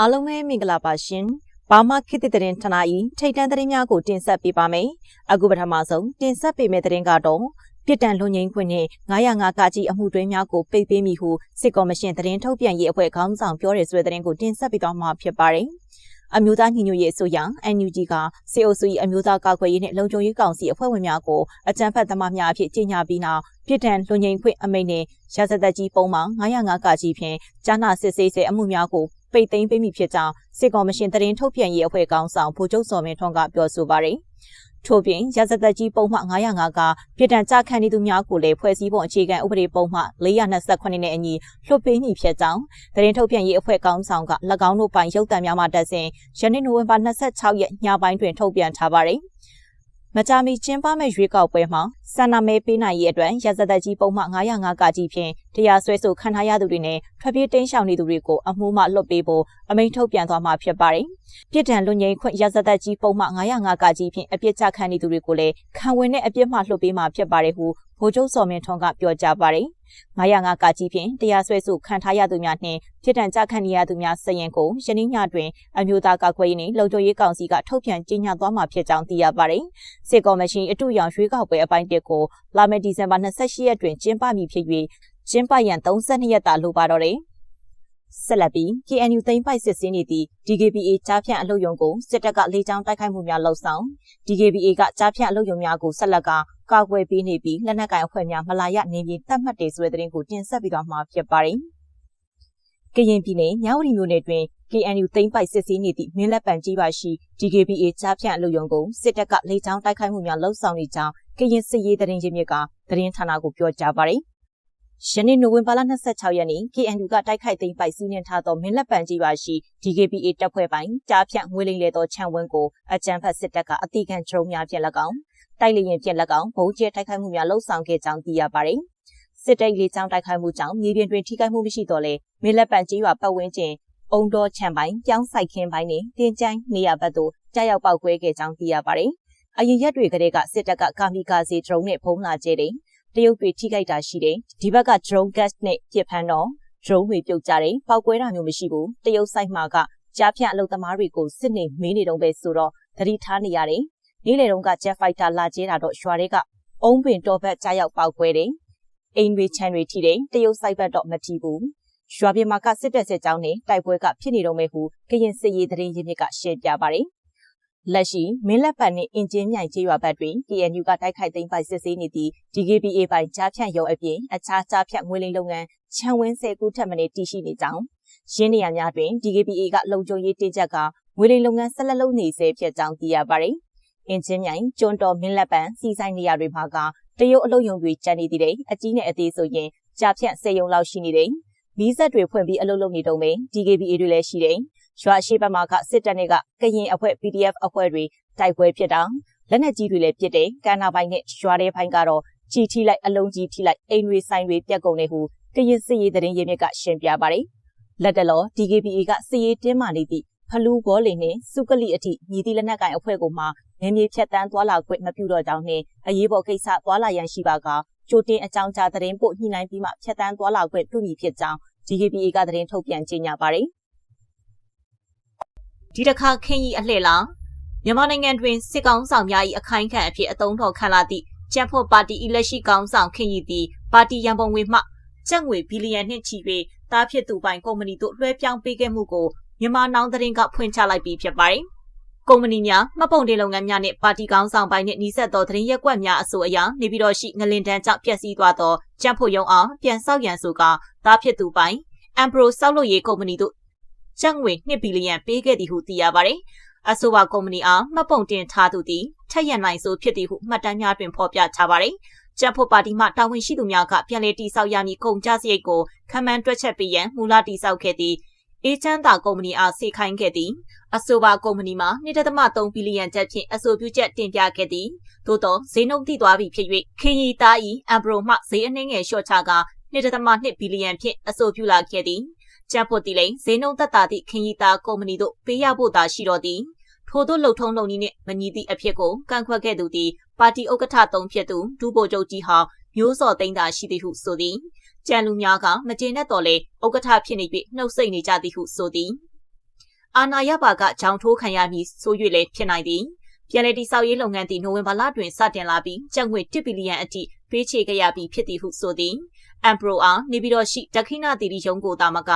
အားလုံးပဲမင်္ဂလာပါရှင်။ဘာမှခေတ်သစ်သတင်းဌာန၏ထိတ်တန့်သတင်းများကိုတင်ဆက်ပေးပါမယ်။အခုပထမဆုံးတင်ဆက်ပေးမယ့်သတင်းကတော့ပြစ်ဒဏ်လွန်ငင်းခွင့်နဲ့905ကကြီးအမှုတွဲများကိုပိတ်ပေးမိဟုစစ်ကော်မရှင်သတင်းထုတ်ပြန်ရေးအဖွဲ့ခေါင်းဆောင်ပြောတဲ့ဆိုတဲ့သတင်းကိုတင်ဆက်ပေးသွားမှာဖြစ်ပါတယ်။အမျိုးသားညီညွတ်ရေးအစိုးရ NUG ကစေအုပ်စု၏အမျိုးသားကာကွယ်ရေးနှင့်လုံခြုံရေးကောင်စီအဖွဲ့ဝင်များကိုအကြံဖတ်သမားများအဖြစ်ကြေညာပြီးနောက်ပြည်ထန်လွန်ငင်းခွင့်အမိန့်နှင့်ရာဇသက်ကြီးပုံမှန်905ကကြီးဖြင့်ဂျာနာစစ်ဆေးစေအမှုများကို ပိတ်သိမ်းပေးမိဖြစ်ကြောင်းစစ်ကော်မရှင်တရင်ထုတ်ပြန်ရေးအဖွဲ့ကောင်ဆောင်ဗိုလ်ချုပ်စော်မင်းထွန်းကပြောဆိုပါတယ်။ထို့ပြင်ရဇသက်ကြီးပုံမှ905ကပြည်တံကြခန့်နေသူများကိုလည်းဖွဲ့စည်းပုံအခြေခံဥပဒေပုံမှ429နဲ့အညီလွှတ်ပေးမိဖြစ်ကြောင်းတရင်ထုတ်ပြန်ရေးအဖွဲ့ကောင်ဆောင်က၎င်းတို့ပိုင်ရုပ်သံများမှတက်စဉ်ယနေ့နိုဝင်ဘာ26ရက်ညပိုင်းတွင်ထုတ်ပြန်ထားပါတယ်။ မကြာမီကျင်းပမဲ့ရွေးကောက်ပွဲမှာဆန္ဒမဲပေးနိုင်ရေးအတွက်ရဇသက်ကြီးပုံမှ905ကကြီးဖြင့်တရားစွဲဆိုခံထားရသူတွေနဲ့ထွက်ပြေးတိမ်းရှောင်နေသူတွေကိုအမှုမှလွတ်ပေးဖို့အမိန့်ထုတ်ပြန်သွားမှာဖြစ်ပါတယ်။ပြည်ထံလွန်ငင်းခွင့်ရဇသက်ကြီးပုံမှ905ကကြီးဖြင့်အပြစ်ချခံနေသူတွေကိုလည်းခံဝင်တဲ့အပြစ်မှလွတ်ပေးမှာဖြစ်ပါတယ်ဟုဗိုလ်ချုပ်စော်မင်းထွန်းကပြောကြားပါတယ်။905ကကြီးဖြင့်တရားစွဲဆိုခံထားရသူများနှင့်ပြည်ထံကြခံနေရသူများစရင်ကိုယနေ့ညတွင်အမျိုးသားကာကွယ်ရေးနှင့်လုံခြုံရေးကောင်စီကထုတ်ပြန်ကြေညာသွားမှာဖြစ်ကြောင်းသိရပါတယ်။စစ်ကော်မရှင်အထူးရောင်ရွေးကောက်ပွဲအပိုင်းတစ်ကိုလာမယ့်ဒီဇင်ဘာ28ရက်တွင်ကျင်းပမည်ဖြစ်၍ကျင်းပရန်32ရက်တာလိုပါတော့တယ်။ဆက်လက်ပြီး KNU သိမ်းပိုက်စစ်စင်းနေသည့် DKBA ကြားဖြန့်အလုပ်ယုံကိုစစ်တပ်ကလေကြောင်းတိုက်ခိုက်မှုများလှုပ်ဆောင် DKBA ကကြားဖြန့်အလုပ်ယုံများကိုဆက်လက်က ကာကွယ်ပေးနေပြီးလက်နက်ကိုင်အဖွဲ့များမလာရနေပြီးတတ်မှတ်တယ်ဆိုတဲ့သတင်းကိုတင်ဆက်ပြီးတော့မှာဖြစ်ပါတယ်။ကရင်ပြည်နယ်မြဝတီမြို့နယ်တွင် KNU သိမ်းပိုက်စစ်စည်းနေသည့်မင်းလက်ပံကြီးပါရှိ DKBA ကြားဖြန့်အလုပ်ယုံကိုစစ်တပ်ကလေကြောင်းတိုက်ခိုက်မှုများလှုပ်ဆောင်နေကြောင်းကရင်စစ်ရေးသတင်းရင်းမြစ်ကသတင်းဌာနကိုပြောကြားပါတယ်။ယနေ့နိုဝင်ဘာလ26ရက်နေ့ KNU ကတိုက်ခိုက်သိမ်းပိုက်စီးနှင်ထားသောမင်းလက်ပံကြီးပါရှိ DKBA တပ်ဖွဲ့ပိုင်းကြားဖြန့်ငွေလိမ်လေသောခြံဝန်းကိုအကြမ်းဖက်စစ်တပ်ကအတိခံဒရုန်းများဖြင့်၎င်း တိုက်လေရင်ဖြင့်၎င်းဘုံကျဲတိုက်ခိုက်မှုများလှုပ်ဆောင်ခဲ့ကြောင်းသိရပါတယ်။စစ်တပ်လေကြောင်းတိုက်ခိုက်မှုကြောင့်မြေပြင်တွင်ထိခိုက်မှုမရှိတော့လဲမင်းလက်ပံကြီးရွာပတ်ဝန်းကျင်အုံတော်ခြံပိုင်းပြောင်းဆိုင်ခင်းပိုင်းနဲ့တင်ချိုင်းနေရာဘက်သို့ကြားရောက်ပောက်ကွဲခဲ့ကြောင်းသိရပါတယ်။အရင်ရက်တွေကတည်းကစစ်တပ်ကကာမီကာစီဒရုန်းနဲ့ဖုံးလာကြတဲ့တရုတ်တွေထိခိုက်တာရှိတယ်။ဒီဘက်က drone gas နဲ့ပြစ်ဖမ်းတော့ drone တွေပြုတ်ကြတယ်။ပောက်ကွဲတာမျိုးမရှိဘူး။တရုတ်ဆိုင်မှာကကြားဖြတ်အလုပ်သမားတွေကိုစစ်နေမင်းနေတော့ပဲဆိုတော့သတိထားနေရတယ်။ နေ့လေတုန်းက jet fighter လာကျဲတာတော့ရွာတွေကအုံးပင်တော်ဘက်ကြားရောက်ပောက်ကွဲတယ်။အိမ်တွေချမ်းတွေထိတယ်။တရုတ်ဆိုင်ဘက်တော့မထိဘူး။ရွာပြင်မှာကစစ်တပ်စစ်ကြောင်းနဲ့တိုက်ပွဲကဖြစ်နေတော့မယ်ဟုကရင်စစ်ရေးသတင်းရင်းမြစ်ကရှင်းပြပါတယ်။လက်ရှိမင်းလက်ပတ်နှင့်အင်ဂျင်မြိုင်ကျေးရွာဘက်တွင် KNU ကတိုက်ခိုက်သိမ်းပိုက်စစ်ဆေးနေသည့် DKBA ပိုင်းကြားဖြန့်ရုံအပြင်အခြားကြားဖြန့်ငွေလိမ်လုပ်ငန်းခြံဝင်းဆယ်ခုထက်မနည်းတည်ရှိနေကြောင်းရင်းနေရများတွင် DKBA ကလုံခြုံရေးတင်းကျပ်ကငွေလိမ်လုပ်ငန်းဆက်လက်လုပ်နေဆဲဖြစ်ကြောင်းသိရပါတယ်။ အင်ဂျင်မြိုင်ကျွန်းတော်မင်းလက်ပံစီဆိုင်နေရာတွေမှာကတရုတ်အလုပ်ယုံတွေကျန်နေသေးတယ်အကြီးနဲ့အသေးဆိုရင်ကြားဖြန့်စေယုံလောက်ရှိနေတယ်မီးဆက်တွေဖွင့်ပြီးအလုပ်လုပ်နေတုံးပဲ DKBA တွေလည်းရှိတယ်ရွာရှိဘက်မှာကစစ်တပ်နဲ့ကကရင်အဖွဲ့ PDF အဖွဲ့တွေတိုက်ပွဲဖြစ်တာလက်နက်ကြီးတွေလည်းပစ်တယ်ကန္နာပိုင်းနဲ့ရွာတဲ့ပိုင်းကတော့ကြီးထိလိုက်အလုံးကြီးထိလိုက်အိမ်တွေဆိုင်တွေပြက်ကုန်နေဟုကရင်စစ်ရေးသတင်းရင်းမြစ်ကရှင်းပြပါတယ်လက်တလော DKBA ကစစ်ရေးတင်းမာနေသည့်ဖလူးဘောလင်နှင့်စုကလိအထိမြည်သည့်လက်နက်ကင်အဖွဲ့ကိုမှ နေမြေဖြတ်တန်းသွားလာခွင့်မပြုတော့ကြောင်းနှင့်အရေးပေါ်ကိစ္စသွားလာရန်ရှိပါကကြိုတင်အကြောင်းကြားသတင်းပို့ညှိနှိုင်းပြီးမှဖြတ်တန်းသွားလာခွင့်ပြုမည်ဖြစ်ကြောင်း DKBA ကသတင်းထုတ်ပြန်ကြေညာပါတယ်ဒီတစ်ခါခင်းကြီးအလှည့်လာမြန်မာနိုင်ငံတွင်စစ်ကောင်ဆောင်များ၏အခိုင်ခံအဖြစ်အုံတော်ခံလာသည့်ကျန်းဖို့ပါတီ၏လက်ရှိကောင်ဆောင်ခင်းကြီးသည်ပါတီရန်ပုံငွေမှကျပ်ငွေဘီလီယံနှင့်ချီ၍တားဖြစ်သူပိုင်ကုမ္ပဏီတို့လွှဲပြောင်းပေးခဲ့မှုကိုမြန်မာနောင်သတင်းကဖွင့်ချလိုက်ပြီးဖြစ်ပါတယ်။ ကုမ္ပဏီများမှတ်ပုံတင်လုပ်ငန်းများနှင့်ပါတီကောင်းဆောင်ပိုင်းနှင့်နှိစက်သောသတင်းရက်ကွက်များအဆိုအရနေပြည်တော်ရှိငလင်တန်းကြောင့်ပျက်စီးသွားသောကျန်းဖို့ရုံအားပြန်ဆောက်ရန်ဆိုကာတားဖြစ်သူပိုင်အမ်ပရိုဆောက်လုပ်ရေးကုမ္ပဏီတို့ကျပ်ငွေ2ဘီလီယံပေးခဲ့သည်ဟုသိရပါတယ်။အဆိုပါကုမ္ပဏီအားမှတ်ပုံတင်ထားသူသည်ထက်ရန်နိုင်ဆိုဖြစ်သည်ဟုမှတ်တမ်းများတွင်ဖော်ပြထားပါတယ်။ကျပ်ဖို့ပါတီမှတာဝန်ရှိသူများကပြန်လည်တိစောက်ရမည်ကုန်ကြစရိတ်ကိုခံမှန်းတွက်ချက်ပေးရန်မူလတိစောက်ခဲ့သည် အေချမ်းသာကုမ္ပဏီအားစေခိုင်းခဲ့သည်အဆိုပါကုမ္ပဏီမှာ1.3ဘီလီယံကျပ်ဖြင့်အဆိုပြုချက်တင်ပြခဲ့သည်သို့သောဈေးနှုန်းတည်သွားပြီဖြစ်၍ခင်ရီသား၏အမ်ဘရိုမှဈေးအနှင်းငယ်လျှော့ချက1.2ဘီလီယံဖြင့်အဆိုပြုလာခဲ့သည်ကျပ်ဖို့တီလိန်ဈေးနှုန်းသက်သာသည့်ခင်ရီသားကုမ္ပဏီတို့ပေးရဖို့သာရှိတော်သည်ထို့သောလှုပ်ထုံးလုံနည်းနှင့်မညီသည့်အဖြစ်ကိုကန့်ကွက်ခဲ့သူသည်ပါတီဥက္ကဋ္ဌသုံးဖြစ်သူဒူဘိုချုပ်ကြီးဟာမျိုးစော်သိန်းသာရှိသည်ဟုဆိုသည် ကြံလူများကမကျေနပ်တော်လဲဥက္ကဋ္ဌဖြစ်နေပြီးနှုတ်ဆက်နေကြသည်ဟုဆိုသည်အာနာယဘာကကြောင်ထိုးခံရပြီးဆို၍လည်းဖြစ်နိုင်သည်ပြန်လည်တည်ဆောက်ရေးလုပ်ငန်းသည်နိုဝင်ဘာလတွင်စတင်လာပြီးကျပ်ငွေ1ဘီလီယံအထိပေးချေခဲ့ရပြီးဖြစ်သည်ဟုဆိုသည်အမ်ပရိုအားနေပြည်တော်ရှိဒခိနာတီရီရုံးကိုတာမက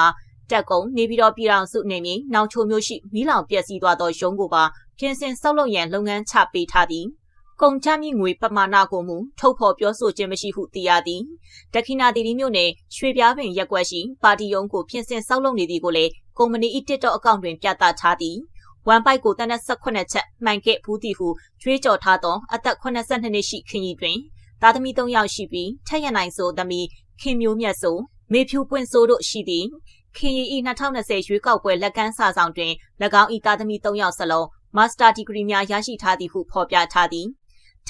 တက်ကုံနေပြည်တော်ပြည်တော်စုနေမြေနောင်ချိုမျိုးရှိမီးလောင်ပျက်စီးသွားသောရုံးကိုပါပြင်ဆင်ဆောက်လုပ်ရန်လုပ်ငန်းချပေးထားသည် ကုန်ချမြင့်ငွေပမာဏကိုမူထုတ်ဖော်ပြောဆိုခြင်းမရှိဟုသိရသည်ဒခိနာတီရီမြို့နယ်ရွှေပြားပင်ရက်ကွက်ရှိပါတီယုံကိုပြင်ဆင်ဆောက်လုပ်နေသည်ကိုလည်းကုမ္ပဏီ၏ TikTok အကောင့်တွင်ပြသထားသည်ဝမ်ပိုက်ကိုတနက်18ချက်မှန်ခဲ့ဘူးသည်ဟုကြွေးကြော်ထားသောအသက်82နှစ်ရှိခင်ကြီးတွင်သားသမီး3ယောက်ရှိပြီးထက်ရနိုင်ဆိုသမီးခင်မျိုးမြတ်ဆိုမေဖြူပွင့်ဆိုးတို့ရှိသည်ခင်ရီဤ2020ရွေးကောက်ပွဲလက်ကမ်းစာဆောင်တွင်၎င်းဤသားသမီး3ယောက်စလုံးမာစတာဒီဂရီများရရှိထားသည်ဟုဖော်ပြထားသည်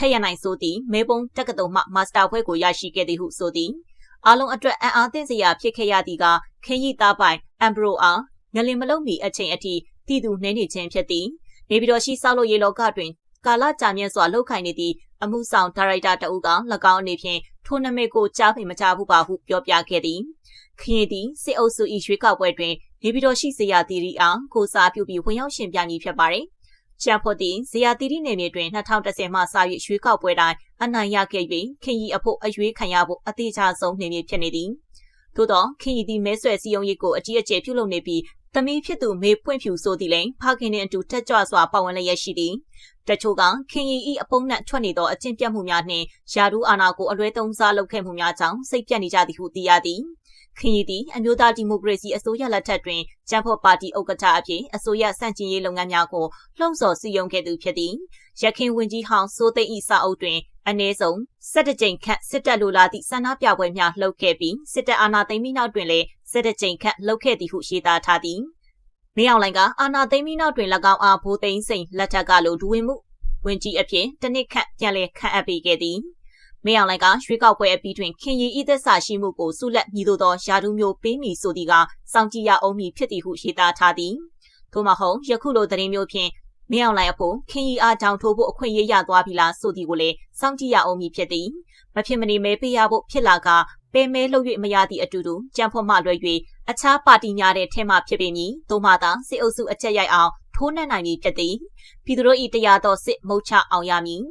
ထက်ရနိုင်ဆိုသည်မေပုံတက္ကသိုလ်မှမာစတာဘွဲ့ကိုရရှိခဲ့သည်ဟုဆိုသည်အားလုံးအတွက်အံ့အားသင့်စရာဖြစ်ခဲ့ရသည်ကခင်ရီသားပိုင်အမ်ဘရိုအားငလင်မလုံးမီအချိန်အထိတည်သူနှင်းနေခြင်းဖြစ်သည်နေပြည်တော်ရှိဆောက်လုပ်ရေးလောကတွင်ကာလကြာမြင့်စွာလှုပ်ခိုင်နေသည့်အမှုဆောင်ဒါရိုက်တာတအုပ်က၎င်းအနေဖြင့်ထိုနမိတ်ကိုကြားဖေမကြားဘူးပါဟုပြောပြခဲ့သည်ခရင်သည်စစ်အုပ်စု၏ရွေးကောက်ပွဲတွင်နေပြည်တော်ရှိဇေယျတီရီအားကိုစားပြုပြီးဝင်ရောက်ရှင်ပြမည်ဖြစ်ပါတယ် ချန်ဖို့သည်ဇေယျတီရီနယ်မြေတွင်2010မှစ၍ရွေးကောက်ပွဲတိုင်းအနိုင်ရခဲ့ပြီးခင်ကြီးအဖို့အရွေးခံရဖို့အသေးချဆုံးနေမည်ဖြစ်နေသည်သို့သောခင်ကြီးသည်မဲဆွယ်စည်းရုံးရေးကိုအကြီးအကျယ်ပြုလုပ်နေပြီးသမီးဖြစ်သူမေပွင့်ဖြူဆိုသည်လည်းဖခင်နှင့်အတူတက်ကြွစွာပါဝင်လျက်ရှိသည်တချို့ကခင်ရီဤအပုံနဲ့ထွက်နေသောအကျင့်ပြတ်မှုများနှင့်ယာဒူအာနာကိုအလွဲသုံးစားလုပ်ခဲ့မှုများကြောင့်စိတ်ပြတ်နေကြသည်ဟုသိရသည် ခင်ရီသည်အမျိုးသားဒီမိုကရေစီအစိုးရလက်ထက်တွင်ဂျမ်ဖော့ပါတီဥက္ကဋ္ဌအဖြစ်အစိုးရစန့်ကျင်ရေးလုပ်ငန်းများကိုလှုံ့ဆော်စည်းရုံးခဲ့သူဖြစ်သည်ရခင်ဝင်ကြီးဟောင်းစိုးသိန်းဤစာအုပ်တွင်အနည်းဆုံး17ကြိမ်ခန့်စစ်တပ်လိုလားသည့်ဆန္ဒပြပွဲများလှုပ်ခဲ့ပြီးစစ်တပ်အာဏာသိမ်းပြီးနောက်တွင်လည်း17ကြိမ်ခန့်လှုပ်ခဲ့သည်ဟုရေးသားထားသည်မင်းအောင်လိုင်ကအာနာသိမ်းပြီးနောက်တွင်၎င်းအားဘိုးသိန်းစိန်လက်ထက်ကလိုဒူဝင်မှုဝင်ကြီးအဖြစ်တနစ်ခန့်ပြန်လည်ခန့်အပ်ပေးခဲ့သည် မင်းအောင်လိုင်ကရွှေကောက်ပွဲအပြီးတွင်ခင်ရီဤသက်စာရှိမှုကိုဆုလက်ညီတို့သောယာဒူမျိုးပေးမည်ဆိုသည်ကစောင့်ကြည့်ရအောင်မည်ဖြစ်သည်ဟုရေးသားထားသည်ထို့မဟုတ်ယခုလိုသတင်းမျိုးဖြင့်မင်းအောင်လိုင်အဖို့ခင်ရီအားကြောင့်ထိုးဖို့အခွင့်အရေးရသွားပြီလားဆိုသည်ကိုလည်းစောင့်ကြည့်ရအောင်မည်ဖြစ်သည်မဖြစ်မနေမဲပေးရဖို့ဖြစ်လာကပဲမဲလှုပ်၍မရသည့်အတူတူကြံဖို့မှလွယ်၍အခြားပါတီများတဲ့ထဲမှဖြစ်ပေမည်သို့မှသာစစ်အုပ်စုအကြက်ရိုက်အောင်ထိုးနှက်နိုင်မည်ဖြစ်သည်ပြည်သူတို့၏တရားတော်စစ်မုတ်ချအောင်ရမည်